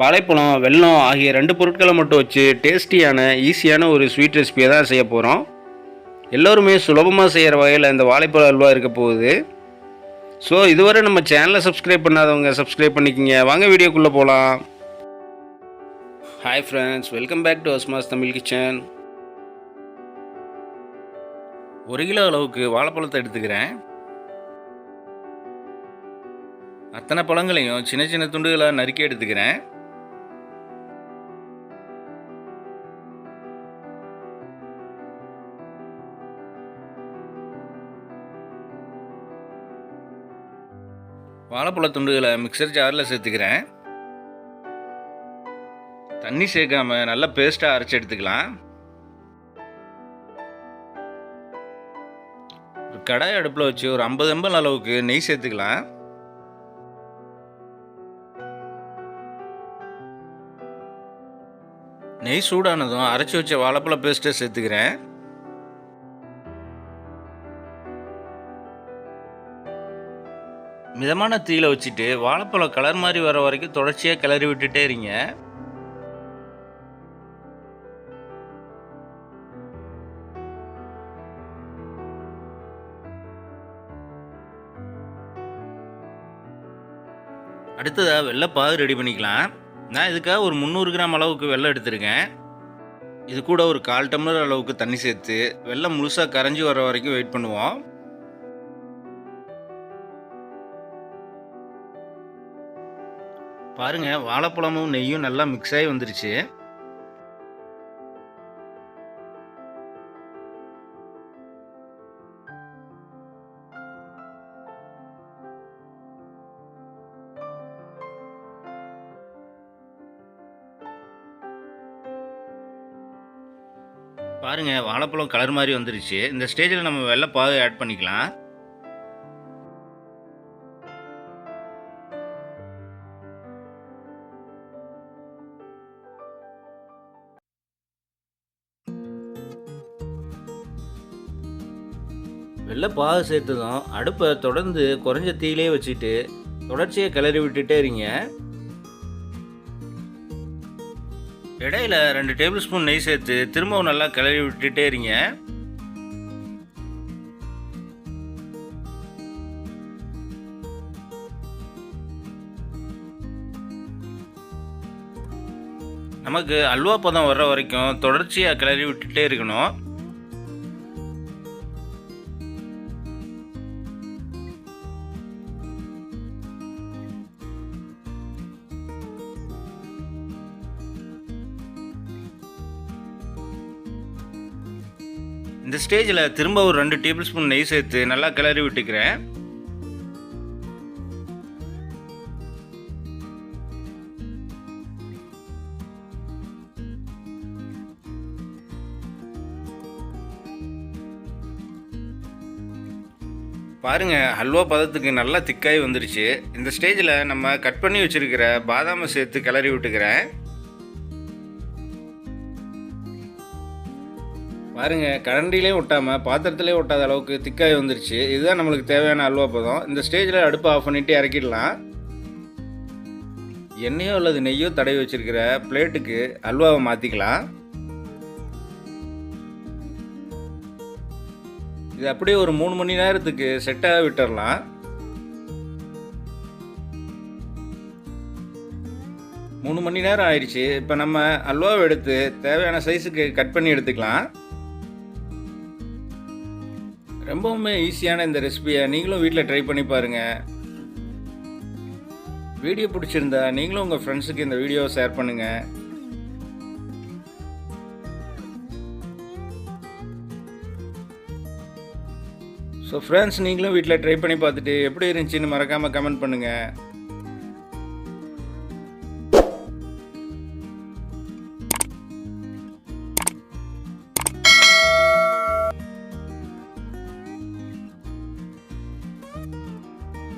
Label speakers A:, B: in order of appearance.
A: வாழைப்பழம் வெல்லம் ஆகிய ரெண்டு பொருட்களை மட்டும் வச்சு டேஸ்டியான ஈஸியான ஒரு ஸ்வீட் ரெசிபியை தான் செய்ய போகிறோம் எல்லோருமே சுலபமாக செய்கிற வகையில் இந்த வாழைப்பழ அல்வா இருக்க போகுது. ஸோ இதுவரை நம்ம சேனலை சப்ஸ்கிரைப் பண்ணாதவங்க சப்ஸ்கிரைப் பண்ணிக்கிங்க. வாங்க வீடியோக்குள்ளே போகலாம் hi friends welcome back to Asma's Tamil kitchen ஒரு கிலோ அளவுக்கு வாழைப்பழத்தை எடுத்துக்கிறேன். அத்தனை பழங்களையும் சின்ன சின்ன துண்டுகளாக நறுக்கி எடுத்துக்கிறேன். வாழைப்பழ துண்டுகளை மிக்சர் ஜாரில் சேர்த்துக்கிறேன். தண்ணி சேர்க்காம நல்லா பேஸ்ட்டாக அரைச்சி எடுத்துக்கலாம். ஒரு கடாய் அடுப்பில் வச்சு ஒரு ஐம்பது எம்பல் அளவுக்கு நெய் சேர்த்துக்கலாம். நெய் சூடானதும் அரைச்சி வச்ச வாழைப்பழ பேஸ்ட்டை சேர்த்துக்கிறேன். மிதமான தீயில வச்சுட்டு வாழைப்பழம் கலர் மாதிரி வர வரைக்கும் தொடர்ச்சியாக கிளறி விட்டுட்டே இருங்க. அடுத்ததாக வெள்ளைப்பாகு ரெடி பண்ணிக்கலாம். நான் இதுக்காக ஒரு முந்நூறு கிராம் அளவுக்கு வெள்ளம் எடுத்திருக்கேன். இது கூட ஒரு கால் டம்ளர் அளவுக்கு தண்ணி சேர்த்து வெள்ளம் முழுசாக கரைஞ்சி வர வரைக்கும் வெயிட் பண்ணுவோம். பாருங்க வாழைப்பழமும் நெய்யும் நல்லா மிக்ஸ் ஆகி வந்துருச்சு. பாருங்க வாழைப்பழம் கலர் மாதிரி வந்துருச்சு. இந்த ஸ்டேஜில் நம்ம வெள்ளைப்பாகு ஆட் பண்ணிக்கலாம். வெள்ளைப்பாகு சேர்த்ததும் அடுப்பை தொடர்ந்து குறைஞ்ச தீயிலே வச்சுட்டு தொடர்ச்சியாக கிளறி விட்டுட்டே இருங்க. இடையில ரெண்டு டேபிள் ஸ்பூன் நெய் சேர்த்து திரும்பவும் நல்லா கிளறி விட்டுட்டே இருங்க. நமக்கு அல்வா பதம் வர்ற வரைக்கும் தொடர்ச்சியாக கிளறி விட்டுட்டே இருக்கணும். இந்த ஸ்டேஜில் திரும்ப ஒரு ரெண்டு டேபிள் ஸ்பூன் நெய் சேர்த்து நல்லா கிளறி விட்டுக்கிறேன். பாருங்க ஹல்வா பதத்துக்கு நல்லா திக்காகி வந்துருச்சு. இந்த ஸ்டேஜில் நம்ம கட் பண்ணி வச்சுருக்கிற பாதாமை சேர்த்து கிளறி விட்டுக்கிறேன். பாருங்கள் கரண்டிலே ஒட்டாமல் பாத்திரத்திலே ஒட்டாத அளவுக்கு திக்காய் வந்துருச்சு. இதுதான் நம்மளுக்கு தேவையான அல்வா பதம். இந்த ஸ்டேஜில் அடுப்பை ஆஃப் பண்ணிவிட்டு இறக்கிடலாம். எண்ணெயோ அல்லது நெய்யோ தடவி வச்சுருக்கிற பிளேட்டுக்கு அல்வாவை மாற்றிக்கலாம் இது அப்படியே ஒரு மூணு மணி நேரத்துக்கு செட்டாக விட்டுறலாம். மூணு மணி நேரம் ஆயிடுச்சு. இப்போ நம்ம அல்வாவை எடுத்து தேவையான சைஸுக்கு கட் பண்ணி எடுத்துக்கலாம். ரொம்பவுமே ஈஸியான இந்த ரெசிபியை நீங்களும் வீட்டில் ட்ரை பண்ணி பாருங்கள் வீடியோ பிடிச்சிருந்தா நீங்களும் உங்கள் ஃப்ரெண்ட்ஸுக்கு இந்த வீடியோவை ஷேர் பண்ணுங்கள் ஸோ ஃப்ரெண்ட்ஸ் நீங்களும் வீட்டில் ட்ரை பண்ணி பார்த்துட்டு எப்படி இருந்துச்சின்னு மறக்காமல் கமெண்ட் பண்ணுங்கள்